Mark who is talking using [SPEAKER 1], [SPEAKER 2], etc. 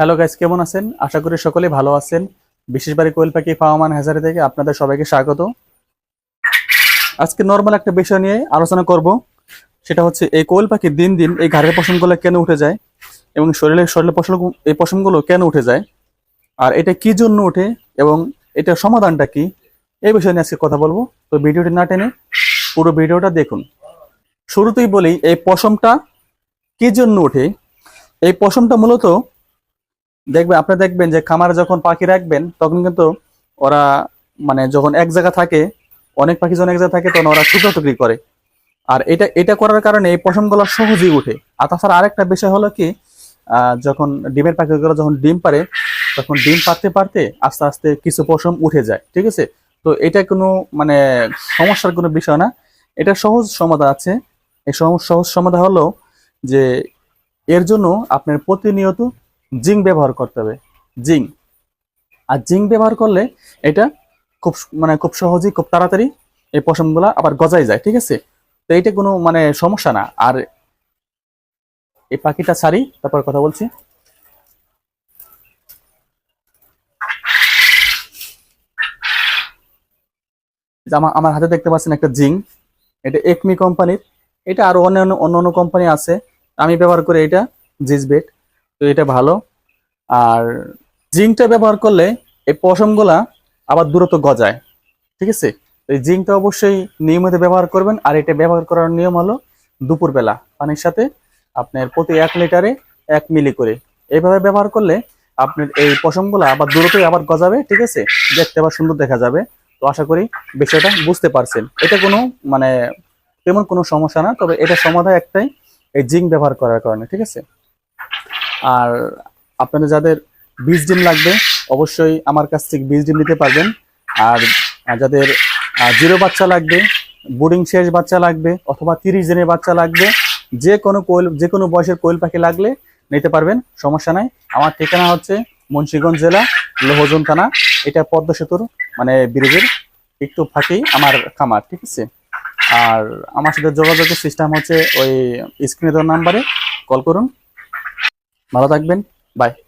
[SPEAKER 1] Hello guys, কেমন আছেন? আশা করি সকলে ভালো আছেন। বিশেষ বাড়ি কোয়েল পাখি ফাওয়ামান হাজারি থেকে আপনাদের সবাইকে স্বাগত। আজকে নর্মাল একটা বিষয় নিয়ে আলোচনা করব। সেটা হচ্ছে, এই কোয়েল পাখি দিন দিন এই ঘাড়ের পশমগুলো কেন উঠে যায় এবং শরীরে, শরীরের পশম, এই পশমগুলো কেন উঠে যায়? আর এটা কি জন্য ওঠে এবং এটার সমাধানটা কি? এই বিষয় নিয়ে আজকে কথা বলব। তো ভিডিওটি না টেনে পুরো ভিডিওটা দেখুন। শুরুতেই বলি, এই পশমটা কি জন্য ওঠে? এই পশমটা মূলত দেখবেন আপনি দেখবেন যে খামারে যখন পাখি রাখবেন, তখন কিন্তু ওরা মানে যখন এক জায়গা থাকে, অনেক পাখি যখন এক জায়গায় থাকে, তখন ওরা টুকরি করে। আর এটা এটা করার কারণে এই পশমগুলো সহজেই উঠে। আর তাছাড়া আরেকটা বিষয় হলো কি যখন ডিমের পাখিগুলো যখন ডিম পারে তখন ডিম পারতে পারতে আস্তে আস্তে কিছু পশম উঠে যায়, ঠিক আছে? তো এটা কোনো মানে সমস্যার কোনো বিষয় না। এটা সহজ সমাধান আছে। এই সহজ সমাধান হলো যে এর জন্য আপনার প্রতিনিয়ত জিঙ্ক ব্যবহার করতে হবে। জিঙ্ক। আর জিঙ্ক ব্যবহার করলে এটা খুব মানে খুব সহজেই খুব তাড়াতাড়ি এই পশমগুলা আবার গজাই যায়, ঠিক আছে? তো এইটা কোনো মানে সমস্যা না। আর এই পাখিটা ছাড়ি, তারপর কথা বলছি। আমার আমার হাতে দেখতে পাচ্ছেন একটা জিঙ্ক। এটা একমি কোম্পানির। এটা আরও অন্যান্য অন্য অন্য কোম্পানি আছে। আমি ব্যবহার করি এটা জিজবেট তো এটা ভালো। আর জিঙ্কটা ব্যবহার করলে এই পশমগুলা আবার দূরত্ব গজায়, ঠিক আছে? এই জিঙ্কটা অবশ্যই নিয়মিত ব্যবহার করবেন, আর এটা ব্যবহার করার নিয়ম হলো দুপুরবেলা পানির সাথে আপনার প্রতি এক লিটারে এক মিলি করে। এইভাবে ব্যবহার করলে আপনার এই পশমগুলা আবার দূরত্বই আবার গজাবে, ঠিক আছে? দেখতে আবার সুন্দর দেখা যাবে। তো আশা করি বিষয়টা বুঝতে পারছেন। এটা কোনো মানে তেমন কোনো সমস্যা না, তবে এটা সমাধান একটাই, এই জিঙ্ক ব্যবহার করার কারণে, ঠিক আছে? আর আপনাদের যাদের বীজ ডিম লাগবে, অবশ্যই আমার কাছ থেকে বীজ ডিম নিতে পারবেন। আর আর যাদের জিরো বাচ্চা লাগবে, বোর্ডিং শেষ বাচ্চা লাগবে, অথবা তিরিশ দিনের বাচ্চা লাগবে, যে কোনো কোয়েল, যে কোনো বয়সের কোয়েল পাখি লাগলে নিতে পারবেন, সমস্যা নাই। আমার ঠিকানা হচ্ছে মুন্সিগঞ্জ জেলা, লোহজন থানা, এটা পদ্মা সেতুর মানে ব্রিজের একটু ফাঁকি আমার খামার, ঠিক আছে? আর আমার সাথে যোগাযোগের সিস্টেম হচ্ছে ওই স্ক্রিনে দেওয়ার নাম্বারে কল করুন। ভালো থাকবেন। Bye.